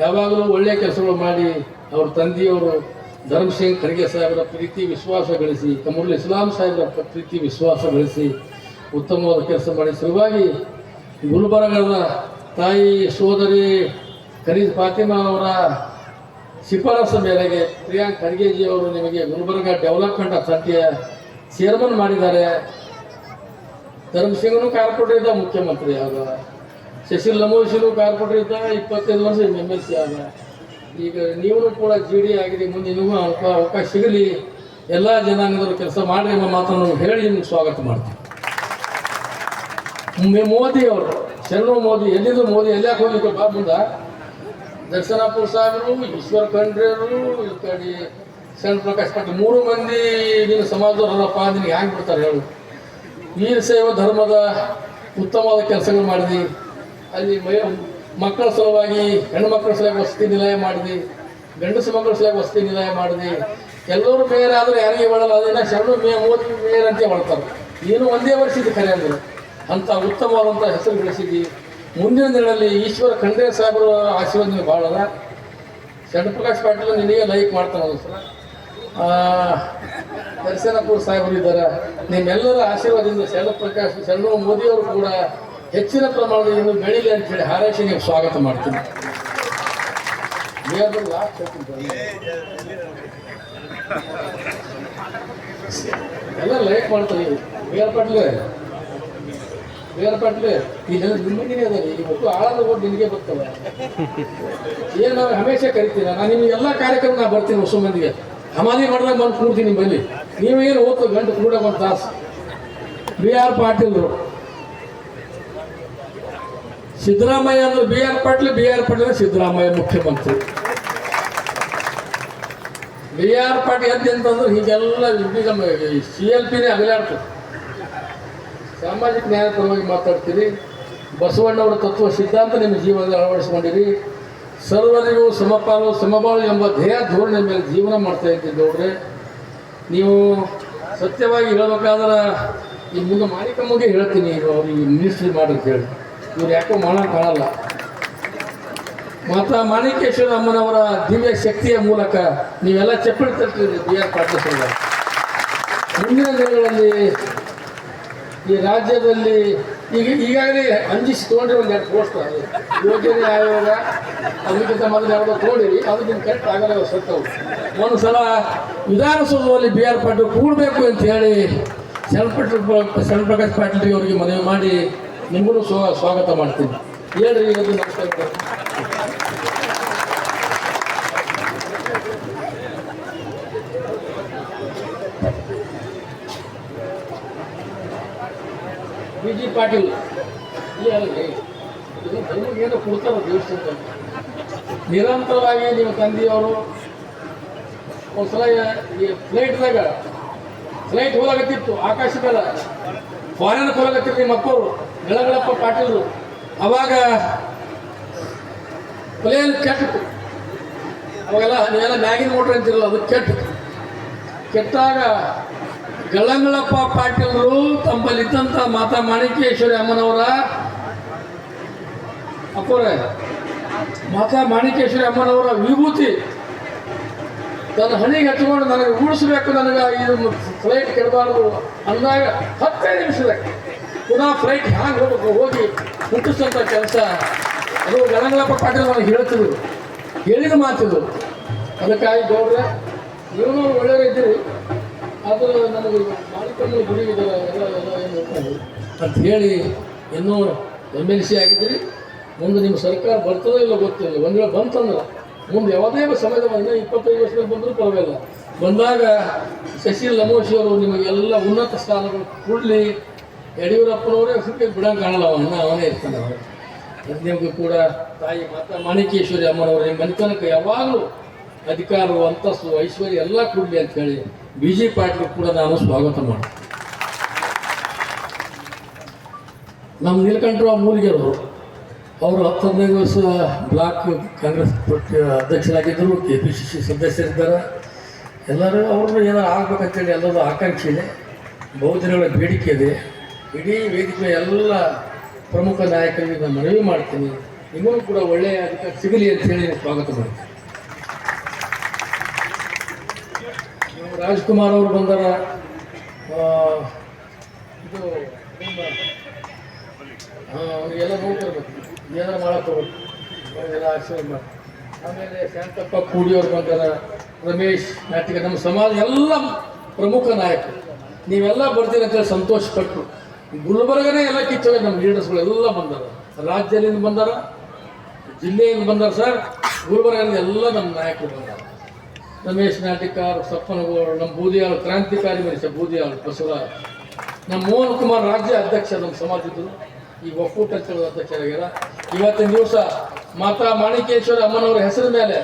ಯಾವಾಗಲೂ ಒಳ್ಳೆಯ ಕೆಲಸಗಳು ಮಾಡಿ ಅವ್ರ ತಂದೆಯವರು ಧರ್ಮಸಿಂಗ್ ಖರ್ಗೆ ಸಾಹೇಬರ ಪ್ರೀತಿ ವಿಶ್ವಾಸ ಗಳಿಸಿ ಕಮರುಲ್ ಇಸ್ಲಾಂ ಸಾಹೇಬರ ಪ್ರೀತಿ ವಿಶ್ವಾಸ ಗಳಿಸಿ ಉತ್ತಮವಾದ ಕೆಲಸ ಮಾಡಿ. ಸಲುವಾಗಿ ಗುಲ್ಬರ್ಗದ ತಾಯಿ ಸೋದರಿ ಖರೀದ್ ಫಾತಿಮಾ ಅವರ ಶಿಫಾರಸು ಮೇರೆಗೆ ಪ್ರಿಯಾಂಕ್ ಖರ್ಗೆಜಿ ಅವರು ನಿಮಗೆ ಗುಲ್ಬರ್ಗ ಡೆವಲಪ್ಮೆಂಟ್ ಅಥಾರಿಟಿಯ ಚೇರ್ಮನ್ ಮಾಡಿದ್ದಾರೆ. ಧರ್ಮಸಿಂಗ್ನು ಕಾರ್ಪೊರೇಟರ್ ಇದ್ದ ಮುಖ್ಯಮಂತ್ರಿ ಆಗ ಶಶಿಲ್ ನಮೋಶಿನು ಕಾರ್ಪೊರೇಟರ್ ಇದ್ದ ಇಪ್ಪತ್ತೈದು ವರ್ಷ ಎಂ ಎಲ್ ಸಿ ಆದ. ಈಗ ನೀವು ಕೂಡ ಜಿ ಡಿ ಆಗಿದೆ, ಮುಂದೆ ನಿಮಗೂ ಅವಕ- ಅವಕಾಶ ಸಿಗಲಿ. ಎಲ್ಲ ಜನಾಂಗದವರು ಕೆಲಸ ಮಾಡಿರಿ ಎಂಬ ಮಾತನ್ನು ಹೇಳಿ ನಿಮ್ಗೆ ಸ್ವಾಗತ ಮಾಡ್ತೀವಿ ಮೋದಿ ಅವರು, ಶರಣು ಮೋದಿ ಎಲ್ಲಿದ್ದು ಮೋದಿ, ಎಲ್ಲ ಹೋಗ್ಲಿಕ್ಕೆ ಬಾ ಮುಂದ? ದರ್ಶನಾಪುರ ಸಾಹೇಬರು, ಈಶ್ವರ್ ಖಂಡ್ರೆಯವರು, ಈ ಕಡೆ ಶರಣ್ ಪ್ರಕಾಶ್ ಪಾಟೀಲ್, ಮೂರು ಮಂದಿ ನಿನ್ನ ಸಮಾಜದವರಪ್ಪ ನಿನಗೆ ಹ್ಯಾಂಗೆ ಬಿಡ್ತಾರೆ ಹೇಳು. ವೀರ ಸೇವಾ ಧರ್ಮದ ಉತ್ತಮವಾದ ಕೆಲಸಗಳು ಮಾಡಿದಿ. ಅಲ್ಲಿ ಮಕ್ಕಳ ಸಲುವಾಗಿ ಹೆಣ್ಣು ಮಕ್ಕಳ ಸಲುವಾಗಿ ವಸತಿ ನಿಲಯ ಮಾಡಿದ್ವಿ ಗಂಡಸು ಮಕ್ಕಳ ಸಲುವಾಗಿ ವಸತಿ ನಿಲಯ ಮಾಡಿದ್ವಿ ಎಲ್ಲರೂ ಮೇಯರ್ ಆದ್ರೆ ಯಾರಿಗೆ ಹೇಳಲ್ಲ ಅದನ್ನ ಶರಣು ಮೇ ಮೋದಿ ಮೇಯರ್ ಅಂತ ಬಳತಾರೆ ಏನು ಒಂದೇ ವರ್ಷ ಇದು ಖರೆ ಅಂದ್ರೆ. ಅಂತ ಉತ್ತಮವಾದಂಥ ಹೆಸರು ಗಳಿಸಿದ್ವಿ ಮುಂದಿನ ದಿನಗಳಲ್ಲಿ ಈಶ್ವರ ಖಂಡ್ರೆ ಸಾಹೇಬರ ಆಶೀರ್ವಾದ ನಿಮಗೆ ಭಾಳ ಅದ. ಶರಣ ಪ್ರಕಾಶ್ ಪಾಟೀಲ್ ನಿನಗೆ ಲೈಕ್ ಮಾಡ್ತಾನೆ ಸಲ. ದರ್ಶನಪುರ ಸಾಹೇಬರು ಇದ್ದಾರೆ. ನಿಮ್ಮೆಲ್ಲರ ಆಶೀರ್ವಾದದಿಂದ ಶರಣ ಪ್ರಕಾಶ್, ಶರಣು ಮೋದಿಯವರು ಕೂಡ ಹೆಚ್ಚಿನ ಪ್ರಮಾಣದಲ್ಲಿ ಇನ್ನು ಬೆಳಿಲಿ ಅಂತ ಹೇಳಿ ನೀವು ಸ್ವಾಗತ ಮಾಡ್ತೀನಿ. ಎಲ್ಲ ಲೈಕ್ ಮಾಡ್ತಾರೆ ಮೇಯರ್ ಪಾಟ್ಲೆ ಮೇಯರ್ ಪಾಟ್ಲೆ ಇದೆಲ್ಲ ನಿಮ್ಮನಿಗೆ ಅದ ಈ ಮಕ್ಕಳು ಆಳದ ಓಟ್ ನಿನಗೆ ಬರ್ತವೆ ಏನು ನಾವು ಹಮೇಶ ಕರಿತೀರ? ನಾನು ನಿಮ್ಗೆ ಎಲ್ಲ ಕಾರ್ಯಕ್ರಮ ನಾನು ಬರ್ತೀನಿ ಹೊಸ ಮಂದಿಗೆ. ಹಮಾಲಿ ಮಾಡಿದಾಗ ಬಂದು ಕೂಡ್ತೀನಿ ನಿಮ್ಮಲ್ಲಿ ನೀವೇನು ಓದ್ತು ಗಂಟು ಕೂಡ ಒಂದು ತಾಸು. ಬಿ ಆರ್ ಪಾಟೀಲ್ರು. ಸಿದ್ದರಾಮಯ್ಯ ಅಂದ್ರೆ B R Patil, B R Patil Siddaramaiah ಮುಖ್ಯಮಂತ್ರಿ. ಬಿ ಆರ್ ಪಾಟೀಲ್ ಎದ್ದು ಅಂತಂದ್ರೆ ಹೀಗೆಲ್ಲ ಸಿ ಎಲ್ ಪಿನೇ ಅಗಲಾಡ್ತದೆ ಸಾಮಾಜಿಕ ನ್ಯಾಯ ಪರವಾಗಿ ಮಾತಾಡ್ತೀರಿ. ಬಸವಣ್ಣವರ ತತ್ವ ಸಿದ್ಧಾಂತ ನಿಮ್ಮ ಜೀವನದಲ್ಲಿ ಅಳವಡಿಸ್ಕೊಂಡಿರಿ. ಸರ್ವರಿಗೂ ಸಮಪಾಲು, ಸಮಬಾಳು ಎಂಬ ಧ್ಯೇಯ ಧೋರಣೆ ಮೇಲೆ ಜೀವನ ಮಾಡ್ತಾ ಇದ್ದೀವಿ ನೋಡ್ರೆ ನೀವು ಸತ್ಯವಾಗಿ ಹೇಳಬೇಕಾದ್ರೆ ಈ ಮುಂದೆ ಮಾಲಿಕಮ್ಮಗೆ ಹೇಳ್ತೀನಿ, ಅವ್ರಿಗೆ ಮಿನಿಸ್ಟ್ರಿ ಮಾಡಿ ಅಂತ ಹೇಳಿ. ಇವ್ರು ಯಾಕೋ ಮಾಡೋಕೆ ಕಾಣಲ್ಲ. ಮಾತಾ ಮಾಣಿಕೇಶ್ವರ ಅಮ್ಮನವರ ದಿವ್ಯ ಶಕ್ತಿಯ ಮೂಲಕ ನೀವೆಲ್ಲ ಚಪ್ಪಲಿ ತರ್ತೀರಿ ಬಿ ಆರ್ ಪಾಟೀಲ್. ಮುಂದಿನ ದಿನಗಳಲ್ಲಿ ಈ ರಾಜ್ಯದಲ್ಲಿ ಈಗ ಈಗಾಗಲೇ ಅಂಜಿಸಿ ತೊಗೊಂಡ್ರೆ ಒಂದು ಎರಡು ಪೋಸ್ಟ್ ಯೋಜನೆ ಆಯೋಗ ಅದಕ್ಕಿಂತ ಮೊದಲು ಯಾವುದೋ ತೊಗೊಂಡಿರಿ, ಅದು ನಿಮ್ಗೆ ಕರೆಕ್ಟ್ ಆಗಲ್ಲ ಸತ್ತವು ಒಂದು ಸಲ ವಿಧಾನಸೌಧದಲ್ಲಿ ಬಿ ಆರ್ ಪಾಟೀಲ್ ಕೂಡಬೇಕು ಅಂತ ಹೇಳಿ ಶರಣಪಟ್ಟ ಶರಣ್ ಪ್ರಕಾಶ್ ಪಾಟೀಲ್ ಅವರಿಗೆ ಮನವಿ ಮಾಡಿ ನಿಮಗೂ ಸ್ವ ಸ್ವಾಗತ ಮಾಡ್ತೀನಿ. ಹೇಳ್ರಿ ಇವತ್ತು ನಮಸ್ಕಾರ ಬಿ ಜಿ ಪಾಟೀಲ್ ನಮಗೇನೋ ಕೊಡ್ತಾರೆ ದೇವಸ್ಥಾನ ನಿರಂತರವಾಗಿ ನಿಮ್ಮ ತಂದೆಯವರು ಒಂದ್ಸಲ ಈ ಫ್ಲೈಟ್ದಾಗ ಫ್ಲೈಟ್ ಹೋಗಕತ್ತಿತ್ತು ಆಕಾಶದಲ್ಲ. ಫಾರಿನ್ ಹೋಗತ್ತಿತ್ತು ನಿಮ್ಮ ಅಪ್ಪವರು ಬೆಳಗಳಪ್ಪ ಪಾಟೀಲರು, ಅವಾಗ ಪ್ಲೇನ್ ಕೆಟ್ಟು, ಅವಾಗೆಲ್ಲ ನೀವೆಲ್ಲ ಮ್ಯಾಗಿನ ಮೋಟ್ರ್ ಅಂತಿರಲ್ಲ, ಅದು ಕೆಟ್ಟು. ಕೆಟ್ಟಾಗ ಗಳಂಗಳಪ್ಪ ಪಾಟೀಲರು ತಮ್ಮಲ್ಲಿದ್ದಂಥ ಮಾತಾ ಮಾಣಿಕೇಶ್ವರಿ ಅಮ್ಮನವರ, ಅಪ್ಪರೇ, ಮಾತಾ ಮಾಣಿಕೇಶ್ವರಿ ಅಮ್ಮನವರ ವಿಭೂತಿ. ತನ್ನ ಹಣಿಗೆ ಹಚ್ಕೊಂಡು ನನಗೆ ಉಳಿಸ್ಬೇಕು ನನಗೆ ಇದು ಫ್ಲೈಟ್ ಕೆಡಬಾರ್ದು ಅಂದಾಗ ಹತ್ತೈದು ನಿಮಿಷದಾಗ ಪುನಃ ಫ್ಲೈಟ್ ಹ್ಯಾಂಗೆ ಹೋಗ್ಬೇಕು? ಹೋಗಿ ಮುಟ್ಟಿಸುವಂಥ ಕೆಲಸ. ಅದು ಗಣಗಳಪ್ಪ ಪಾಟೀಲ್ ನನಗೆ ಹೇಳ್ತಿದ್ರು. ಹೇಳಿದ ಮಾತಿದ್ರು ಅದಕ್ಕಾಗಿ ಗೌಡ್ರೆ, ನೀವು ಒಳ್ಳೆಯವರಿದ್ದೀರಿ ಅದು ನನಗೆ ಮಾಡಿಕೊಂಡು ಗುಡಿ ಹೇಳ್ತಾರೆ ಅಂತ ಹೇಳಿ ಇನ್ನೂ ಎಂ ಎಲ್ ಸಿ ಆಗಿದ್ದೀರಿ. ಮುಂದೆ ನಿಮ್ಮ ಸರ್ಕಾರ ಬರ್ತದೋ ಇಲ್ಲ ಗೊತ್ತಿಲ್ಲ. ಒಂದು ವೇಳೆ ಬಂತಂದ್ರೆ ಮುಂದೆ ಯಾವುದೇ ಸಮಯದ ಬಂದರೆ ಇಪ್ಪತ್ತೈದು ವರ್ಷದಲ್ಲಿ ಬಂದರೂ ಪರವಾಗಿಲ್ಲ. ಬಂದಾಗ ಶಶಿ ಲಮೋಶಿ ಅವರು ನಿಮಗೆಲ್ಲ ಉನ್ನತ ಸ್ಥಾನಗಳು ಕೊಡಲಿ. ಯಡಿಯೂರಪ್ಪನವರೇ ಸುಮ್ಮನೆ ಬಿಡಂಗೆ ಕಾಣಲ್ಲ ಅವನ್ನ, ಅವನೇ ಇರ್ತಾನೆ ಅವರು ನಿಮಗೂ ಕೂಡ ತಾಯಿ ಮಾತಾ, ಮಾಣಿಕೇಶ್ವರಿ ಅಮ್ಮನವರು, ನಿಮ್ಮ ಮನೆತನಕ್ಕೆ ಯಾವಾಗಲೂ ಅಧಿಕಾರ ಅಂತಸ್ತು ಐಶ್ವರ್ಯ ಎಲ್ಲ ಕೊಡಲಿ ಅಂತ ಹೇಳಿ ಬಿ ಜೆ ಪಾಟೀಲ್ ಕೂಡ ನಾನು ಸ್ವಾಗತ ಮಾಡ ನಮ್ಮ ನೀಲಕಂಠರಾವ್ ಮೂಲಿಗೆರವರು ಅವರು ಹತ್ತು ಹದಿನೈದು ವರ್ಷ ಬ್ಲಾಕ್ ಕಾಂಗ್ರೆಸ್ ಅಧ್ಯಕ್ಷರಾಗಿದ್ದರು ಕೆ ಪಿ ಸಿ ಸಿ ಸದಸ್ಯರಿದ್ದಾರೆ. ಎಲ್ಲರೂ ಅವ್ರನ್ನ ಏನಾರು ಆಗ್ಬೇಕಂತೇಳಿ ಎಲ್ಲರೂ ಆಕಾಂಕ್ಷೆ ಇದೆ ಬಹುದಿನಗಳ ಬೇಡಿಕೆ ಇದೆ. ಇಡೀ ವೇದಿಕೆ ಎಲ್ಲ ಪ್ರಮುಖ ನಾಯಕರಿಗೆ ನಾನು ಮನವಿ ಮಾಡ್ತೀನಿ. ನಿಮಗೂ ಕೂಡ ಒಳ್ಳೆಯ ಅಧಿಕಾರ ಸಿಗಲಿ ಅಂತ ಹೇಳಿ ಸ್ವಾಗತ ಮಾಡ್ತೀನಿ. ರಾಜ್ಕುಮಾರ್ ಅವರು ಬಂದಾರ ಇದು ಅವರಿಗೆಲ್ಲ ನೋಡ್ತಿರ್ಬೇಕು ಏನಾರ ಮಾಡಕ್ಕೆ ಅವರಿಗೆಲ್ಲ ಆಶೀರ್ವಾದ ಮಾಡಿ ಆಮೇಲೆ ಶಾಂತಪ್ಪ ಕೂಡಿಯವ್ರು ಬಂದಾರ ರಮೇಶ್ ನಾಟಿಕ ನಮ್ಮ ಸಮಾಜ ಎಲ್ಲ ಪ್ರಮುಖ ನಾಯಕರು. ನೀವೆಲ್ಲ ಬರ್ತೀರಂತ ಅಂತೇಳಿ ಸಂತೋಷ ಪಟ್ಟು ಗುಲ್ಬರ್ಗನೇ ಎಲ್ಲ ಕಿತ್ತವೆ ನಮ್ಮ ಲೀಡರ್ಸ್ಗಳು ಎಲ್ಲ ಬಂದಾರ. ರಾಜ್ಯದಿಂದ ಬಂದಾರ, ಜಿಲ್ಲೆಯಿಂದ ಬಂದಾರ ಸರ್ ಗುಲ್ಬರ್ಗದಿಂದ ಎಲ್ಲ ನಮ್ಮ ನಾಯಕರು ಬಂದಾರ. ರಮೇಶ್ ನಾಟಿಕಾರ್ ಸಪ್ಪನಗೌಡ ನಮ್ಮ ಬೂದಿಯಾಳು ಕ್ರಾಂತಿಕಾರಿ ಮನುಷ್ಯ, ಬೂದಿಯಾಳು ಬಸವರಾಜ್. ನಮ್ಮ ಮೋಹನ್ ಕುಮಾರ್ ರಾಜ್ಯ ಅಧ್ಯಕ್ಷ ನಮ್ಮ ಸಮಾಜದ್ದು. ಈ ಒಕ್ಕೂಟ ಅಧ್ಯಕ್ಷರಾಗ್ಯಾರ ಇವತ್ತಿನ ದಿವಸ ಮಾತಾ ಮಾಣಿಕೇಶ್ವರ ಅಮ್ಮನವರ ಹೆಸರ ಮೇಲೆ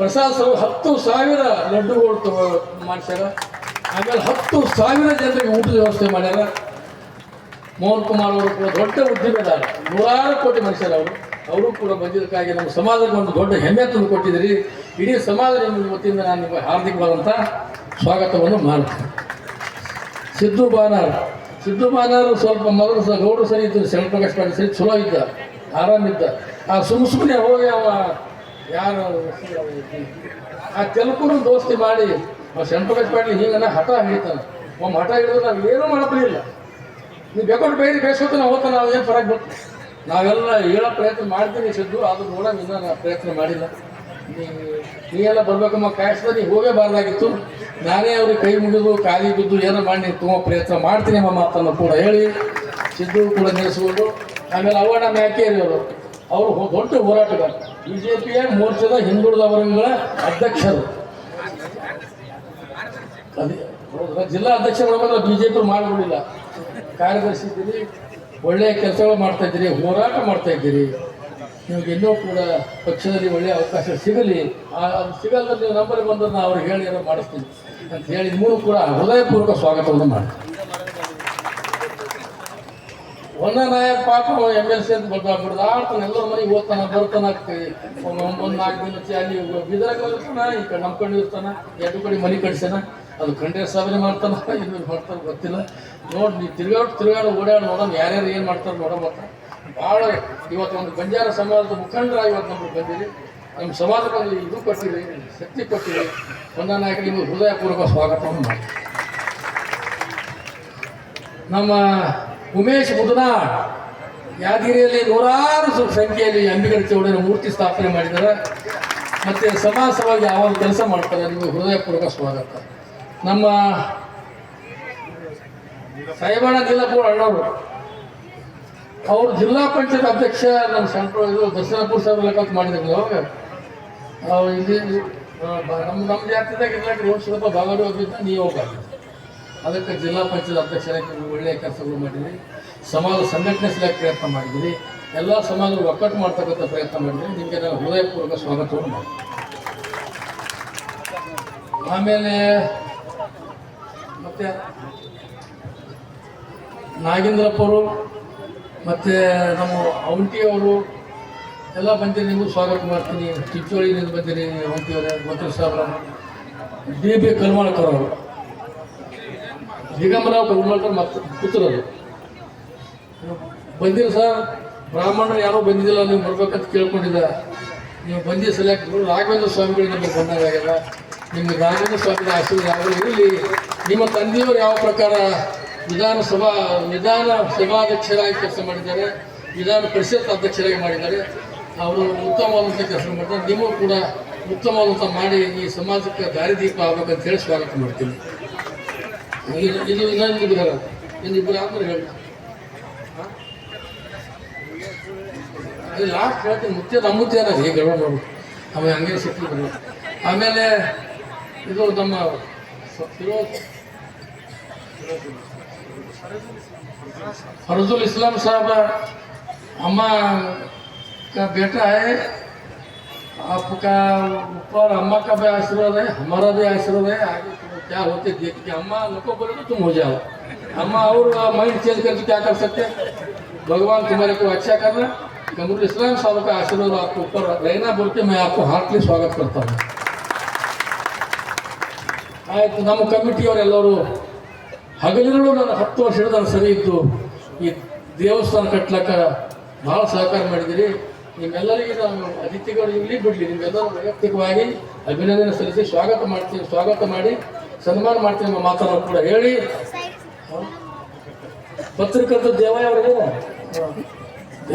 ಪ್ರಸಾದ್ ಸರ್ ಹತ್ತು ಸಾವಿರ ಲಡ್ಡುಗಳು ಮಾಡ್ಸ್ಯಾರ. ಆಮೇಲೆ ಹತ್ತು ಸಾವಿರ ಜನರಿಗೆ ಊಟದ ವ್ಯವಸ್ಥೆ ಮಾಡ್ಯಾರ. ಮೋಹನ್ ಕುಮಾರ್ ಅವರು ಕೂಡ ದೊಡ್ಡ ಉದ್ಯಮದಾರ ನೂರಾರು ಕೋಟಿ ಮನುಷ್ಯರು ಅವರು. ಅವರು ಕೂಡ ಬಂದಿದ್ದಕ್ಕಾಗಿ ನಮ್ಮ ಸಮಾಜಕ್ಕೆ ಒಂದು ದೊಡ್ಡ ಹೆಮ್ಮೆ ತಂದು ಕೊಟ್ಟಿದ್ದೀರಿ. ಇಡೀ ಸಮಾಜ ನಿಮ್ಮ ವತಿಯಿಂದ ನಾನು ನಿಮಗೆ ಹಾರ್ದಿಕವಾದಂಥ ಸ್ವಾಗತವನ್ನು ಮಾಡ್ತೀನಿ. ಸಿದ್ದು ಬಾನಾರ್. ಸಿದ್ದು ಬಾನಾರ್ ಸ್ವಲ್ಪ ಮೊದಲು ಸಹ ಗೌಡ ಸರಿ ಇತ್ತು ಪ್ರಕಾಶ್ ಪಾಟೀಲ್ ಸರಿ ಚಲೋ ಇದ್ದ ಆರಾಮಿದ್ದ ಆ ಸುಮ್ಮ ಸುಮ್ಮನೆ ಹೋಗಿ ಅವ ಯಾರು ಆ ತೆಲುಗುನು ದೋಸ್ತಿ ಮಾಡಿ, ಆ ಪ್ರಕಾಶ್ ಪಾಟೀಲ್ ಹೀಗನ ಹಠ ಹಿಡಿತಾನೆ ಒಮ್ಮೆ ಹಠ ಹಿಡಿದ್ರೆ ನಾವು ಏನೂ ಮಾಡಲಿಲ್ಲ ನೀವು ಬೇಕಾದ್ರೆ ಬೇರೆ ಬೇಸೋತ ನಾವು ಹೋಗ್ತಾನೆ ನಾವು ಏನು ಫರಕ್ ಬರ್ತದೆ ನಾವೆಲ್ಲ ಹೇಳೋ ಪ್ರಯತ್ನ ಮಾಡ್ತೀನಿ ಸಿದ್ದು ಅದು ನೋಡೋಣ, ಇನ್ನೂ ನಾನು ಪ್ರಯತ್ನ ಮಾಡಿಲ್ಲ. ನೀ ಎಲ್ಲ ಬರ್ಬೇಕಮ್ಮ, ಕಾಯಿಸಿದ ನೀವು ಹೋಗೇಬಾರ್ದಾಗಿತ್ತು ನಾನೇ ಅವ್ರಿಗೆ ಕೈ ಮುಗಿದು, ಕಾಲಿ ಬಿದ್ದು ಏನೋ ಮಾಡಿ ತುಂಬ ಪ್ರಯತ್ನ ಮಾಡ್ತೀನಿ ಅಮ್ಮ ಮಾತನ್ನು ಕೂಡ ಹೇಳಿ. ಸಿದ್ದು ಕೂಡ ನಿಲ್ಲಿಸ್ಕೊಂಡು ಆಮೇಲೆ ಅವಣ್ಣ ಮ್ಯಾಕೇರಿ ಅವರು ಅವರು ದೊಡ್ಡ ಹೋರಾಟಗಾರ. ಬಿ ಜೆ ಪಿಯ ಮೋರ್ಚಾದ ಹಿಂದುಳಿದ ವರ್ಗಗಳ ಅಧ್ಯಕ್ಷರು. ಜಿಲ್ಲಾ ಅಧ್ಯಕ್ಷರು ಬಿ ಜೆ ಪಿ ಮಾಡಿಬಿಡಿಲ್ಲ. ಕಾರ್ಯದರ್ಶಿ ಇದ್ದೀರಿ ಒಳ್ಳೆಯ ಕೆಲಸಗಳು ಮಾಡ್ತಾ ಇದ್ದೀರಿ, ಹೋರಾಟ ಮಾಡ್ತಾ ಇದ್ದೀರಿ. ನಿಮಗೆ ಇನ್ನೂ ಕೂಡ ಪಕ್ಷದಲ್ಲಿ ಒಳ್ಳೆಯ ಅವಕಾಶ ಸಿಗಲಿ. ಅದು ಸಿಗಲ್ಲ ನೀವು ನಂಬರ್ ಬಂದ್ರೆ ನಾನು ಅವ್ರಿಗೆ ಹೇಳಿ ಏನೋ ಮಾಡಿಸ್ತೀನಿ. ಅಂತ ಹೇಳಿ ಮೂರು ಕೂಡ ಹೃದಯಪೂರ್ವಕ ಸ್ವಾಗತವನ್ನು ಮಾಡ್ತೀನಿ. ಒಂದ ನಾಯಕ ಪಾಪ ಎಂ ಎಲ್ ಸಿ ಅಂತ ಬರ್ದಾಗ್ಬಿಡ್ದು ಆಡ್ತಾನೆ ಎಲ್ಲರ ಮನೆಗೆ ಓದ್ತಾನ ಬರ್ತಾನ ಒಂದು ನಾಲ್ಕು ದಿನ ಅಲ್ಲಿ ಬೀದರಾಗ ಈ ಕಡೆ ನಮ್ಮ ಕಡೆ ಇರ್ತಾನೆ ಎರಡು ಕಡೆ ಮನೆ ಕಟ್ಸ್ಯಾನ. ಅದು ಖಂಡೇ ಸಭೆ ಮಾಡ್ತಾನ ಇನ್ನು ಮಾಡ್ತಾನೆ ಗೊತ್ತಿಲ್ಲ. ನೋಡಿ, ನೀವು ತಿರುಗಾಡು ತಿರುಗಾಡು ಓಡಾಡಿ ನೋಡೋಣ ಯಾರ್ಯಾರು ಏನು ಮಾಡ್ತಾರೆ ನೋಡೋಣ ಭಾಳ ಇವತ್ತು ಒಂದು ಬಂಜಾರ ಸಮಾಜದ ಮುಖಂಡರಾಗಿ ಇವತ್ತು ನಮ್ಗೆ ಬಂದಿರಿ. ನಮ್ಮ ಸಮಾಜದಲ್ಲಿ ಇದು ಕೊಟ್ಟಿರಿ, ಶಕ್ತಿ ಕೊಟ್ಟಿರಿ. ನಾಯಕ ನಿಮಗೆ ಹೃದಯಪೂರ್ವಕ ಸ್ವಾಗತವನ್ನು ಮಾಡಿ ನಮ್ಮ ಉಮೇಶ್ ಮುದನಾಳ್ ಯಾದಗಿರಿಯಲ್ಲಿ ನೂರಾರು ಸಂಖ್ಯೆಯಲ್ಲಿ ಅಂಬಿಗರ ಚೌಡನ ಮೂರ್ತಿ ಸ್ಥಾಪನೆ ಮಾಡಿದ್ದಾರೆ. ಮತ್ತು ಸಮಾಸವಾಗಿ ಯಾವಾಗ ಯಾವ ಕೆಲಸ ಮಾಡ್ತಾರೆ, ನಿಮಗೆ ಹೃದಯಪೂರ್ವಕ ಸ್ವಾಗತ. ನಮ್ಮ ಸಾಯಿಬಾಣ ನೀಲಪುರ ಅಣ್ಣವರು. ಅವರು ಜಿಲ್ಲಾ ಪಂಚಾಯತ್ ಅಧ್ಯಕ್ಷ ನಮ್ಮ ಸೆಂಟ್ರಲ್ ಇದು ದರ್ಶನಪುರ ಸಾಹೇಬ್ ಲೆಕ್ಕ ಮಾಡಿದ್ರು. ಅವಾಗ ಇಲ್ಲಿ ನಮ್ಮ ನಮ್ಮ ಜಾತಿದಾಗ ಇರ್ಲಾಕ ರೋಡ್ ಸ್ವಲ್ಪ ಭಾಗವಹಿ ಹೋಗಿದ್ದ ನೀವು ಅದಕ್ಕೆ ಜಿಲ್ಲಾ ಪಂಚಾಯತ್ ಅಧ್ಯಕ್ಷರಾಗಿ ನೀವು ಒಳ್ಳೆಯ ಕೆಲಸಗಳು ಮಾಡಿದ್ವಿ ಸಮಾಜ ಸಂಘಟನೆಸಲಿಕ್ಕೆ ಪ್ರಯತ್ನ ಮಾಡಿದಿರಿ. ಎಲ್ಲ ಸಮಾಜ ಒಕ್ಕಟ್ಟು ಮಾಡ್ತಕ್ಕಂಥ ಪ್ರಯತ್ನ ಮಾಡಿದ್ವಿ ನಿಮಗೆ ನಾವು ಹೃದಯಪೂರ್ವಕ ಸ್ವಾಗತವನ್ನು ಮಾಡಿ ಆಮೇಲೆ ಮತ್ತೆ ನಾಗೇಂದ್ರಪ್ಪರು, ಮತ್ತು ನಮ್ಮ ಔಂಟಿಯವರು ಎಲ್ಲ ಬಂದಿರಿ, ನಿಮಗೂ ಸ್ವಾಗತ ಮಾಡ್ತೀನಿ. ಚಿಂಚೋಳಿನಿಂದ ಬಂದಿರಿ, ಔಂಟಿಯವರೇ, ಮಂತ್ರಿ ಸಾಹೇಬ್ರ. ಡಿ ಬಿ ಕಲ್ಮಾಳ್ಕರ್ ಅವರು. ದಿಗಂಬರಾವ್ ಕಲ್ಮಾಳ್ಕರ್ ಮತ್ತು ಪುತ್ರರು. ಬಂದಿರಿ ಸರ್, ಬ್ರಾಹ್ಮಣರು ಯಾರೂ ಬಂದಿದ್ದಿಲ್ಲ, ನೀವು ಬರ್ಬೇಕಂತ ಕೇಳ್ಕೊಂಡಿದ್ದ. ನೀವು ಬಂದಿ ಸೆಲೆಕ್ಟ್ ರಾಘವೇಂದ್ರ ಸ್ವಾಮಿಗಳು ನಿಮಗೆ ಬಂದಾಗ ನಿಮಗೆ ರಾಘವೇಂದ್ರ ಸ್ವಾಮಿ ಆಶೀರ್ವಾದ ಇರಲಿ. ನಿಮ್ಮ ತಂದೆಯವರು ಯಾವ ಪ್ರಕಾರ ವಿಧಾನಸಭಾ ವಿಧಾನ ಸಭಾಧ್ಯಕ್ಷರಾಗಿ ಕೆಲಸ ಮಾಡಿದ್ದಾರೆ, ವಿಧಾನ ಪರಿಷತ್ ಅಧ್ಯಕ್ಷರಾಗಿ ಮಾಡಿದ್ದಾರೆ, ಅವರು ಉತ್ತಮವಾದಂಥ ಕೆಲಸ ಮಾಡ್ತಾರೆ ನೀವು ಕೂಡ ಉತ್ತಮವಾದಂಥ ಮಾಡಿ ಈ ಸಮಾಜಕ್ಕೆ ದಾರಿದೀಪ ಆಗಬೇಕಂತ ಹೇಳಿ ಸ್ವಾಗತ ಮಾಡ್ತೀನಿ. ಇದು ಇದು ಇನ್ನೊಂದು ಇಬ್ಬರು ಇನ್ನಿಬ್ಬರು ಆದ್ಮೇಲೆ ಹೇಳಿ ಲಾಸ್ಟ್ ಹೇಳ್ತೀನಿ ಮುತ್ಯ ನಮ್ಮ ಮುತ್ಯ ಅನ್ನೋದು ಹೇಗೆ ಗಡಬಡ ನೋಡು. ಆಮೇಲೆ ಹಂಗೆ ಸಿಕ್ಕಿ ಆಮೇಲೆ ಇದು ನಮ್ಮ फरजुल इस्लाम साहब अम्मा का बेटा है, आपका ऊपर अम्मा का भी आशीर्वाद है, हमारा भी आशीर्वाद है, आगे क्या होते देख के अम्मा नको बोले तो तुम हो जाओ। अम्मा और माइंड चेंज करके क्या कर सकते हैं? भगवान तुम्हारे को अच्छा करना कमरुल इस्लाम साहब का आशीर्वाद आपके ऊपर रहना बोल के मैं आपको हार्टली स्वागत करता हूँ। ಆಯ್ತು, ನಮ್ಮ ಕಮಿಟಿಯವರೆಲ್ಲರೂ ಹಗಲಿರುಳು ನನ್ನ ಹತ್ತು ವರ್ಷದ ನಾನು ಸರಿ ಇತ್ತು ಈ ದೇವಸ್ಥಾನ ಕಟ್ಲಕ್ಕ ಭಾಳ ಸಹಕಾರ ಮಾಡಿದಿರಿ ನಿಮ್ಮೆಲ್ಲರಿಗೂ ನಾನು ಅತಿಥಿಗಳು ಇಲ್ಲಿ ಬಿಡಲಿ, ನಿಮ್ಮೆಲ್ಲರೂ ವೈಯಕ್ತಿಕವಾಗಿ ಅಭಿನಂದನೆ ಸಲ್ಲಿಸಿ ಸ್ವಾಗತ ಮಾಡ್ತೀನಿ, ಸ್ವಾಗತ ಮಾಡಿ ಸನ್ಮಾನ ಮಾಡ್ತೀನಿ ಎಂಬ ಮಾತನ್ನು ಕೂಡ ಹೇಳಿ. ಪತ್ರಕರ್ತ ದೇವಯ್ಯ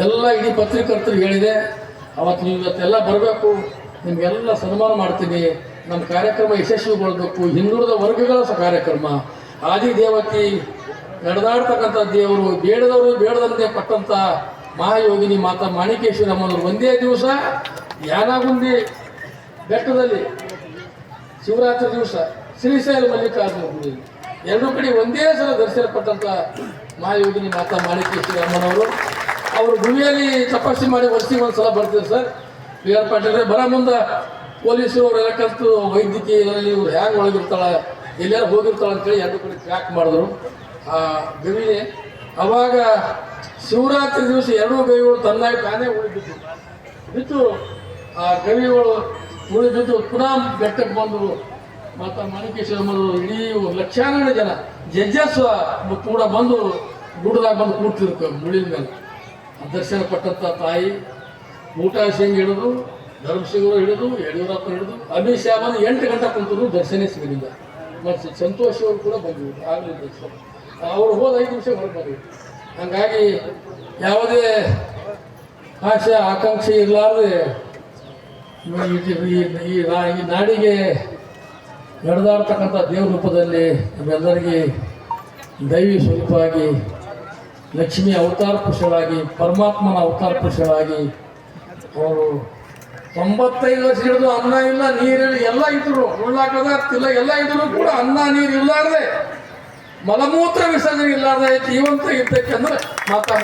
ಎಲ್ಲ ಇಡೀ ಪತ್ರಕರ್ತರು ಹೇಳಿದೆ. ಅವತ್ತು ನೀವು ಇವತ್ತೆಲ್ಲ ಬರಬೇಕು, ನಿಮಗೆಲ್ಲ ಸನ್ಮಾನ ಮಾಡ್ತೀನಿ. ನಮ್ಮ ಕಾರ್ಯಕ್ರಮ ಯಶಸ್ವಿಗೊಳ್ಳಬೇಕು ಹಿಂದುಳಿದ ವರ್ಗಗಳ ಸಹ ಕಾರ್ಯಕ್ರಮ. ಆದಿ ದೇವತಿ ನಡೆದಾಡ್ತಕ್ಕಂಥ ದೇವರು, ಬೇಡದವರು ಬೇಡದಂತೆ ಪಟ್ಟಂಥ ಮಹಾಯೋಗಿನಿ ಮಾತಾ ಮಾಣಿಕೇಶ್ವರಿ ಅಮ್ಮನವರು ಒಂದೇ ದಿವಸ ಯಾನಾಗುಂದಿ ಬೆಟ್ಟದಲ್ಲಿ ಶಿವರಾತ್ರಿ ದಿವಸ ಶ್ರೀಶೈಲ ಮಲ್ಲಿಕಾರ್ಜುನ ಎರಡೂ ಕಡೆ ಒಂದೇ ಸಲ ದರ್ಶನ ಪಟ್ಟಂಥ ಮಹಾಯೋಗಿನಿ ಮಾತಾ ಮಾಣಿಕೇಶ್ವರಿ ಅಮ್ಮನವರು. ಅವರು ಗುಡಿಯಲ್ಲಿ ತಪಸ್ಸು ಮಾಡಿ ವರ್ಷಿ ಒಂದು ಸಲ ಬರ್ತೀವಿ ಸರ್. ಬಿ ಆರ್ ಪಾಟೀಲ್ ಬರ ಮುಂದೆ ಪೊಲೀಸರು ಅವರೆಲ್ಲ ಕಲ್ತು ವೈದ್ಯಕೀಯದಲ್ಲಿ ಇವ್ರು ಹ್ಯಾಂಗೆ ಒಳಗಿರ್ತಾಳೆ ಎಲ್ಲಾರು ಹೋಗಿರ್ತಾಳೆ ಅಂತೇಳಿ ಎರಡು ಕಡೆ ಟ್ರ್ಯಾಕ್ ಮಾಡಿದ್ರು. ಆ, ಗವಿನೇ, ಅವಾಗ ಶಿವರಾತ್ರಿ ದಿವಸ ಎರಡೂ ಗವಿಗಳು ತನ್ನಾಗಿ ತಾನೇ ಉಳಿಬಿದ್ದು ಬಿದ್ದು ಆ, ಗವಿಗಳು ಉಳಿಬಿದ್ದು ಪುನಃ ಬೆಟ್ಟಕ್ಕೆ ಬಂದು ಮತ್ತು ಮಣಿಕೇಶ್ವರಮ್ಮರು ಇಡೀ ಲಕ್ಷಾಂತರ ಜನ ಜಜ್ಜಸ್ ಕೂಡ ಬಂದು ಗುಡ್ಡದಾಗ ಬಂದು ಕೂಡ್ತಿರ್ಬೇಕು ಮುಳಿನ ಮೇಲೆ. ದರ್ಶನ ಪಟ್ಟಂಥ ತಾಯಿ, ಊಟ ಸಿಂಗ್ ಹಿಡಿದು ಧರ್ಮಸಿಂಗರು ಹಿಡಿದು, ಯಡಿಯೂರಪ್ಪ ಹಿಡಿದು, ಅಮಿತ್ ಶಾ ಬಂದು ಎಂಟು ಗಂಟೆ ಕುಂತರು ದರ್ಶನ ಸಿಗಲಿಲ್ಲ ಮತ್ತು ಸಂತೋಷ್ ಅವರು ಕೂಡ ಬಂದಿದ್ರು ಆಗಲಿ ದರ್ಶನ. ಅವರು ಹೋದ ಐದು ನಿಮಿಷ ಹೊರಗೆ ಹಾಗಾಗಿ ಯಾವುದೇ ಆಶೆ, ಆಕಾಂಕ್ಷೆ ಇರಲಾರ್ದೆ ಈ- ಈ ನಾಡಿಗೆ ನಡೆದಾಡ್ತಕ್ಕಂಥ ದೇವ್ರ ರೂಪದಲ್ಲಿ ನಮ್ಮೆಲ್ಲರಿಗೆ ದೈವಿ ಸ್ವರೂಪವಾಗಿ, ಲಕ್ಷ್ಮಿ ಅವತಾರ ಪುರುಷರಾಗಿ, ಪರಮಾತ್ಮನ ಅವತಾರ ಪುರುಷರಾಗಿ ಅವರು ತೊಂಬತ್ತೈದು ವರ್ಷ ಹಿಡಿದು ಅನ್ನ ಇಲ್ಲ ನೀರಿಲ್ಲ ಎಲ್ಲ ಇದ್ರು ಉಳ್ಳಾಕದ ತಿಲ್ಲ ಎಲ್ಲ ಇದ್ರು ಕೂಡ ಅನ್ನ, ನೀರು ಇಲ್ಲಾರ್ದೆ, ಮಲಮೂತ್ರ ವಿಸರ್ಜನೆ ಇಲ್ಲಾರ್ದೆ ಜೀವಂತ ಇದ್ದಕ್ಕೆ ಅಂದ್ರೆ ಮಾತಾ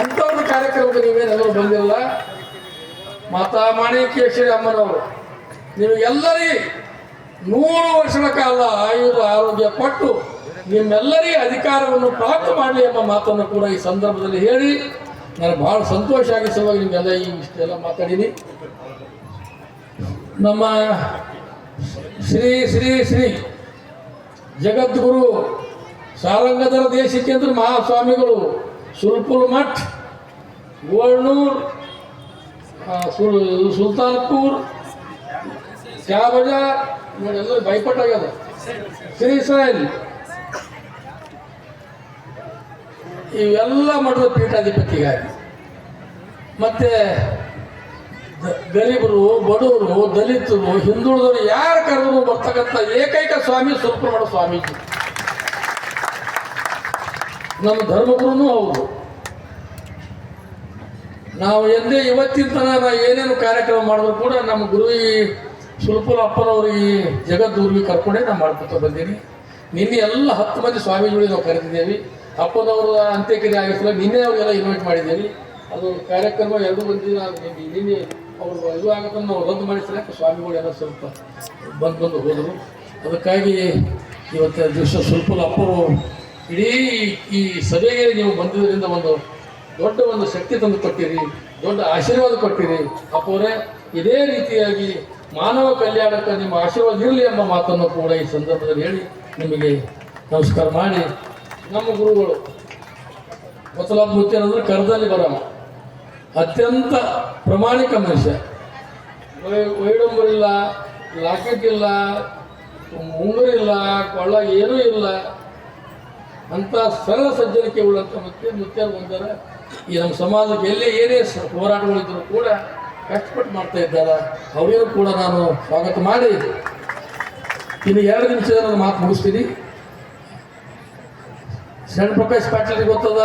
ಅಂಥವ್ರ ಕಾರ್ಯಕ್ರಮಕ್ಕೆ ನೀವೇನೆಲ್ಲರೂ ಬಂದಿಲ್ಲ ಮಾತಾ ಮಾಣಿಕೇಶ್ವರಿ ಅಮ್ಮನವರು, ನೀವು ಎಲ್ಲರಿ ನೂರು ವರ್ಷಗಳ ಕಾಲ ಆಯುಧ ಆರೋಗ್ಯ ಪಟ್ಟು ನಿಮ್ಮೆಲ್ಲರಿಗೆ ಅಧಿಕಾರವನ್ನು ಪ್ರಾಪ್ತ ಮಾಡಲಿ ಎಂಬ ಮಾತನ್ನು ಕೂಡ ಈ ಸಂದರ್ಭದಲ್ಲಿ ಹೇಳಿ. ನನಗೆ ಬಹಳ ಸಂತೋಷ ಆಗಿ ಸಲುವಾಗಿ ನಿಮಗೆಲ್ಲ ಈ ಇಷ್ಟೆಲ್ಲ ಮಾತಾಡೀನಿ. ನಮ್ಮ ಶ್ರೀ ಶ್ರೀ ಶ್ರೀ ಜಗದ್ಗುರು ಸಾರಂಗಧರ ದೇಶಿಕೇಂದ್ರ ಮಹಾಸ್ವಾಮಿಗಳು ಸುಲ್ಪುಲ್ ಮಠ್, ಗೋಳ್ನೂರ್ ಸುಲ್ತಾನ್ಪುರ್, ಕ್ಯಾಬಜಾ ಬಜಾರ್ ನೋಡೆಲ್ಲ ಬೈಪಟ್ ಆಗ್ಯದ ಶ್ರೀಶೈಲ್ ಇವೆಲ್ಲ ಮಾಡುವ ಪೀಠಾಧಿಪತಿಗಾಗಿ. ಮತ್ತೆ ಗರೀಬರು ಬಡವರು, ದಲಿತರು, ಹಿಂದುಳಿದವರು ಯಾರು ಕರೆದ್ರು ಬರ್ತಕ್ಕಂಥ ಏಕೈಕ ಸ್ವಾಮಿ ಸುಬ್ರಹ್ಮಣ್ಯ ಸ್ವಾಮೀಜಿ. ನಮ್ಮ ಧರ್ಮಗುರುನೂ ಹೌದು. ನಾವು ಎಂದೇ ಇವತ್ತಿನ ತನಕ ಏನೇನು ಕಾರ್ಯಕ್ರಮ ಮಾಡಿದ್ರು ಕೂಡ ನಮ್ಮ ಗುರು ಈ ಸುಲ್ಪುರ ಅಪ್ಪನವ್ರಿಗೆ ಜಗದ್ಗುರುವಿಗೆ ಕರ್ಕೊಂಡೇ ನಾನು ಮಾಡ್ಕೊತ ಬಂದೀನಿ ನಿನ್ನೆ ಎಲ್ಲ ಹತ್ತು ಮಂದಿ ಸ್ವಾಮೀಜಿಗಳಿಗೆ ನಾವು ಕರೆದಿದ್ದೇವೆ. ಅಪ್ಪನವರ ಅಂತ್ಯಕ್ರಿಯೆ ಆಗಿರ್ತಲ್ಲ ನಿನ್ನೆ ಅವರೆಲ್ಲ ಇನ್ವೈಟ್ ಮಾಡಿದ್ದೀರಿ. ಅದು ಕಾರ್ಯಕ್ರಮ ಎರಡು ನಿನ್ನೆ ನಿನ್ನೆ ಅವರು ಇದು ಆಗೋದನ್ನು ನಾವು ರದ್ದು ಸ್ವಾಮಿಗಳು ಸ್ವಾಮಿಗಳೆಲ್ಲ ಸ್ವಲ್ಪ ಬಂದು ಬಂದು ಹೋದರು. ಅದಕ್ಕಾಗಿ ಇವತ್ತು ದಿವಸ ಸ್ವಲ್ಪ ಅಪ್ಪರು ಇಡೀ ಈ ಸಭೆಗೆ ನೀವು ಬಂದಿದ್ದರಿಂದ ಒಂದು ದೊಡ್ಡ ಒಂದು ಶಕ್ತಿ ತಂದು ಕೊಟ್ಟಿರಿ. ದೊಡ್ಡ ಆಶೀರ್ವಾದ ಕೊಟ್ಟಿರಿ. ಅಪ್ಪವರೇ, ಇದೇ ರೀತಿಯಾಗಿ ಮಾನವ ಕಲ್ಯಾಣಕ್ಕೆ ನಿಮ್ಮ ಆಶೀರ್ವಾದ ಇರಲಿ ಎಂಬ ಮಾತನ್ನು ಕೂಡ ಈ ಸಂದರ್ಭದಲ್ಲಿ ಹೇಳಿ ನಿಮಗೆ ನಮಸ್ಕಾರ ಮಾಡಿ. ನಮ್ಮ ಗುರುಗಳು. ಬಸಲಾಬ್ ಮುತ್ಯನಂದ್ರೆ ಕರ್ದಲ್ಲಿ ಬರಮ್ಮ ಅತ್ಯಂತ ಪ್ರಾಮಾಣಿಕ ಮನುಷ್ಯ. ವೈಡಂಬರಿಲ್ಲ ಲಾಕೆಟ್ ಇಲ್ಲ ಮುಂಗುರಿಲ್ಲ ಕೊಳ್ಳ ಏನೂ ಇಲ್ಲ. ಅಂತ ಸರಳ ಸಜ್ಜನಿಕೆ ಉಳ್ಳಂಥ ಮತ್ತೆ ಮುತ್ಯಾರು ಬಂದಾರ ಈ ನಮ್ಮ ಸಮಾಜಕ್ಕೆ ಎಲ್ಲೇ ಏನೇ ಹೋರಾಟಗಳಿದ್ರು ಕೂಡ ಕಷ್ಟಪಟ್ಟು ಮಾಡ್ತಾ ಇದ್ದಾರೆ? ಅವರಿಗೂ ಕೂಡ ನಾನು ಸ್ವಾಗತ ಮಾಡಿ. ಇನ್ನು ಎರಡು ನಿಮಿಷದ ನಾನು ಮಾತು ಮುಗಿಸ್ತೀನಿ. ಶರಣ ಪ್ರಕಾಶ್ ಪಾಟೀಲ್ಗೆ ಗೊತ್ತದ,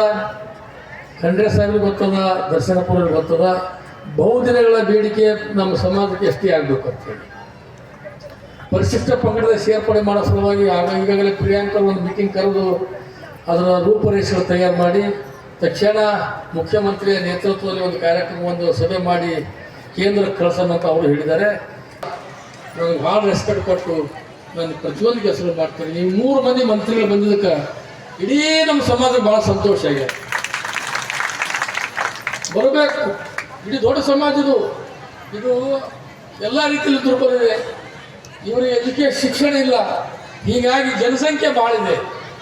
ಖಂಡ್ರೆ ಸಾಹೇಬ್ರಿಗೆ ಗೊತ್ತದ ದರ್ಶನಪುರ ಗೊತ್ತದ. ಬಹುದಿನಗಳ ಬೇಡಿಕೆ ನಮ್ಮ ಸಮಾಜಕ್ಕೆ ಎಷ್ಟೇ ಆಗಬೇಕು ಅಂತೇಳಿ ಪರಿಶಿಷ್ಟ ಪಂಗಡದ ಸೇರ್ಪಡೆ ಮಾಡೋ ಸಲುವಾಗಿ ಈಗಾಗಲೇ ಪ್ರಿಯಾಂಕರ್ ಒಂದು ಮೀಟಿಂಗ್ ಕರೆದು ಅದರ ರೂಪರೇಷೆಗಳು ತಯಾರು ಮಾಡಿ, ತಕ್ಷಣ ಮುಖ್ಯಮಂತ್ರಿಯ ನೇತೃತ್ವದಲ್ಲಿ ಒಂದು ಕಾರ್ಯಕ್ರಮ, ಒಂದು ಸಭೆ ಮಾಡಿ ಕೇಂದ್ರಕ್ಕೆ ಕಳಿಸೋಣ ಅಂತ ಅವರು ಹೇಳಿದ್ದಾರೆ. ನನಗೆ ಭಾಳ ರೆಸ್ಪೆಕ್ಟ್ ಕೊಟ್ಟು ನಾನು ಪ್ರತಿಯೊಂದು ಹೆಸರು ಮಾಡ್ತೀನಿ. ನೀವು ಮೂರು ಮಂದಿ ಮಂತ್ರಿಗಳು ಬಂದಿದ್ದಕ್ಕೆ ಇಡೀ ನಮ್ಮ ಸಮಾಜ ಭಾಳ ಸಂತೋಷ ಆಗಿದೆ. ಬರಬೇಕು. ಇಡೀ ದೊಡ್ಡ ಸಮಾಜ ಇದು. ಇದು ಎಲ್ಲ ರೀತಿಯಲ್ಲಿ ದುರ್ಬಲಿದೆ ಇವರಿಗೆ ಎಜುಕೇಶನ್ ಶಿಕ್ಷಣ ಇಲ್ಲ? ಹೀಗಾಗಿ ಜನಸಂಖ್ಯೆ ಭಾಳ ಇದೆ.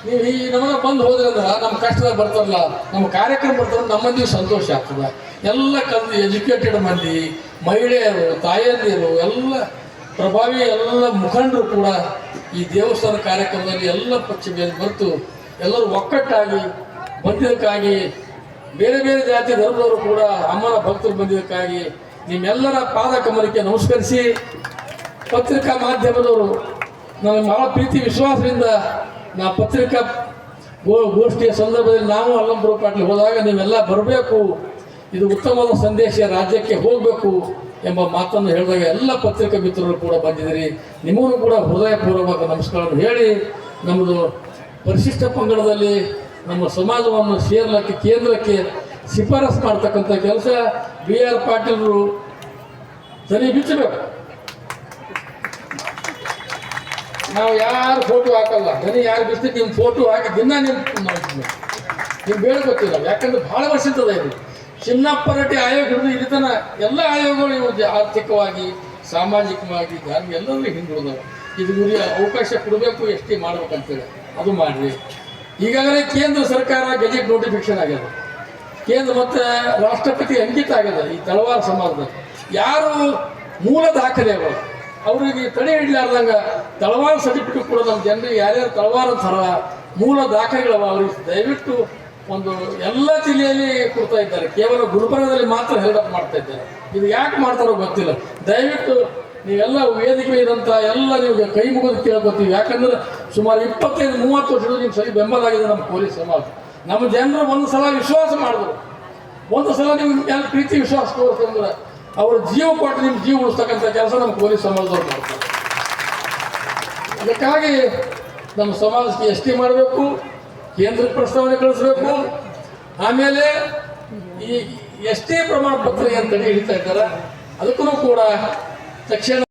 ನೀವು ಈ ನಮಗೆ ಬಂದು ಹೋದ್ರಂದ್ರೆ ನಮ್ಮ ಕಷ್ಟದಾಗ ಬರ್ತಾರಲ್ಲ, ನಮ್ಮ ಕಾರ್ಯಕ್ರಮ ಬರ್ತಾರೆ ನಮ್ಮ ಮಂದಿಗೆ ಸಂತೋಷ ಆಗ್ತದೆ. ಎಲ್ಲ ಕಲ್ತು ಎಜುಕೇಟೆಡ್ ಮಂದಿ, ಮಹಿಳೆಯರು, ತಾಯಂದಿರು, ಎಲ್ಲ ಪ್ರಭಾವಿ ಎಲ್ಲ ಮುಖಂಡರು ಕೂಡ ಈ ದೇವಸ್ಥಾನ ಕಾರ್ಯಕ್ರಮದಲ್ಲಿ ಎಲ್ಲ ಪಕ್ಷ ಬರ್ತು ಎಲ್ಲರೂ ಒಕ್ಕಟ್ಟಾಗಿ ಬಂದಿದ್ದಕ್ಕಾಗಿ, ಬೇರೆ ಬೇರೆ ಜಾತಿ ಧರ್ಮದವರು ಕೂಡ ಅಮ್ಮನ ಭಕ್ತರು ಬಂದಿದ್ದಕ್ಕಾಗಿ ನಿಮ್ಮೆಲ್ಲರ ಪಾದ ಕಮಲಕ್ಕೆ ನಮಸ್ಕರಿಸಿ, ಪತ್ರಿಕಾ ಮಾಧ್ಯಮದವರು ನನಗೆ ಭಾಳ ಪ್ರೀತಿ ವಿಶ್ವಾಸದಿಂದ ನಾ ಪತ್ರಿಕಾ ಗೋ ಗೋಷ್ಠಿಯ ಸಂದರ್ಭದಲ್ಲಿ ನಾವು ಅಲ್ಲಂಪುರ ಪಾಟ್ಲಿಗೆ ಹೋದಾಗ ನೀವೆಲ್ಲ ಬರಬೇಕು, ಇದು ಉತ್ತಮವಾದ ಸಂದೇಶ ರಾಜ್ಯಕ್ಕೆ ಹೋಗಬೇಕು ಎಂಬ ಮಾತನ್ನು ಹೇಳಿದಾಗ ಎಲ್ಲ ಪತ್ರಿಕಾ ಮಿತ್ರರು ಕೂಡ ಬಂದಿದ್ದೀರಿ. ನಿಮಗೂ ಕೂಡ ಹೃದಯಪೂರ್ವಕ ನಮಸ್ಕಾರವನ್ನು ಹೇಳಿ, ನಮ್ಮದು ಪರಿಶಿಷ್ಟ ಪಂಗಡದಲ್ಲಿ ನಮ್ಮ ಸಮಾಜವನ್ನು ಸೇರ್ಲಕ್ಕೆ ಕೇಂದ್ರಕ್ಕೆ ಶಿಫಾರಸು ಮಾಡ್ತಕ್ಕಂಥ ಕೆಲಸ ಬಿ ಆರ್ ಪಾಟೀಲ್ರು ಸರಿ ಬಿಚ್ಚಬೇಕು. ನಾವು ಯಾರು ಫೋಟೋ ಹಾಕಲ್ಲ ದನಿ ಯಾರು ಬಿಟ್ಟು ನಿಮ್ಮ ಫೋಟೋ ಹಾಕಿ ದಿನ ನಿಮ್ಮ ನೀವು ಗೊತ್ತಿಲ್ಲ, ಯಾಕಂದ್ರೆ ಭಾಳ ವರ್ಷದ ಇದು. ಚಿನ್ನಪ್ಪರಟ್ಟಿ ಆಯೋಗ ಹಿಡಿದು ಇಲ್ಲಿ ಎಲ್ಲ ಆಯೋಗಗಳು ಇವು ಆರ್ಥಿಕವಾಗಿ, ಸಾಮಾಜಿಕವಾಗಿ, ಧಾರ್ಮಿಕ ಎಲ್ಲರೂ ಹಿಂದುಳಿದವು. ಇದು ಗುರಿ ಅವಕಾಶ ಕೊಡಬೇಕು ಎಷ್ಟೇ ಮಾಡ್ಬೇಕಂತೇಳಿ. ಅದು ಮಾಡಿರಿ. ಈಗಾಗಲೇ ಕೇಂದ್ರ ಸರ್ಕಾರ ಗೆಜೆಟ್ ನೋಟಿಫಿಕೇಶನ್ ಆಗ್ಯದ. ಕೇಂದ್ರ ಮತ್ತು ರಾಷ್ಟ್ರಪತಿ ಅಂಕಿತ ಆಗ್ಯದ ಈ ತಳವಾರ ಸಮಾಜದಲ್ಲಿ. ಯಾರು ಮೂಲ ದಾಖಲೆ ಅವರು? ಅವರಿಗೆ ತಡೆ ಹಿಡಿಲಾರ್ದಂಗ ತಳವಾರ ಸರ್ಟಿಫಿಕೇಟ್ ಕೂಡ ನಮ್ಮ ಜನರಿಗೆ ಯಾರ್ಯಾರು ತಳವಾರ ಥರ ಮೂಲ ದಾಖಲೆಗಳವ ಅವ್ರಿಗೆ ದಯವಿಟ್ಟು ಒಂದು ಎಲ್ಲ ಜಿಲ್ಲೆಯಲ್ಲಿ ಕೊಡ್ತಾ ಇದ್ದಾರೆ. ಕೇವಲ ಗುಲ್ಬರ್ಗದಲ್ಲಿ ಮಾತ್ರ ಹೆಲ್ಡಪ್ ಮಾಡ್ತಾ ಇದ್ದಾರೆ. ಇದು ಯಾಕೆ ಮಾಡ್ತಾರೋ ಗೊತ್ತಿಲ್ಲ. ದಯವಿಟ್ಟು ನೀವೆಲ್ಲ ವೇದಿಕೆ ಇದ್ದಂಥ ಎಲ್ಲ ನಿಮಗೆ ಕೈ ಮುಗಿದು ಕೇಳ್ಕೊತೀವಿ. ಯಾಕಂದ್ರೆ ಸುಮಾರು ಇಪ್ಪತ್ತೈದು, ಮೂವತ್ತು ವರ್ಷಗಳು ನಿಮ್ಗೆ ಸರಿ ಬೆಂಬಲ ಆಗಿದೆ ನಮ್ಮ ಪೊಲೀಸ್ ಸಮಾಜ. ನಮ್ಮ ಜನರು ಒಂದು ಸಲ ವಿಶ್ವಾಸ ಮಾಡಿದ್ರು. ಒಂದು ಸಲ ನೀವು ಮೇಲೆ ಪ್ರೀತಿ ವಿಶ್ವಾಸ ತೋರಿಸ್ತಂದ್ರೆ ಅವ್ರ ಜೀವ ಕೊಟ್ಟು ನಿಮ್ಮ ಜೀವ ಉಳಿಸ್ತಕ್ಕಂಥ ಕೆಲಸ ನಮ್ಮ ಪೊಲೀಸ್ ಸಮಾಜದವ್ರು ಮಾಡ್ತಾರೆ. ಅದಕ್ಕಾಗಿ ನಮ್ಮ ಸಮಾಜಕ್ಕೆ ಎಸ್ ಟಿ ಮಾಡಬೇಕು, ಕೇಂದ್ರ ಪ್ರಸ್ತಾವನೆ ಕಳಿಸ್ಬೇಕು. ಆಮೇಲೆ ಈ ಎಸ್ ಟಿ ಪ್ರಮಾಣ ಪತ್ರ ಏನು ತಡೆ ಹಿಡಿತಾ ಇದ್ದಾರೆ, ಅದಕ್ಕೂ ಕೂಡ ತಕ್ಷಣ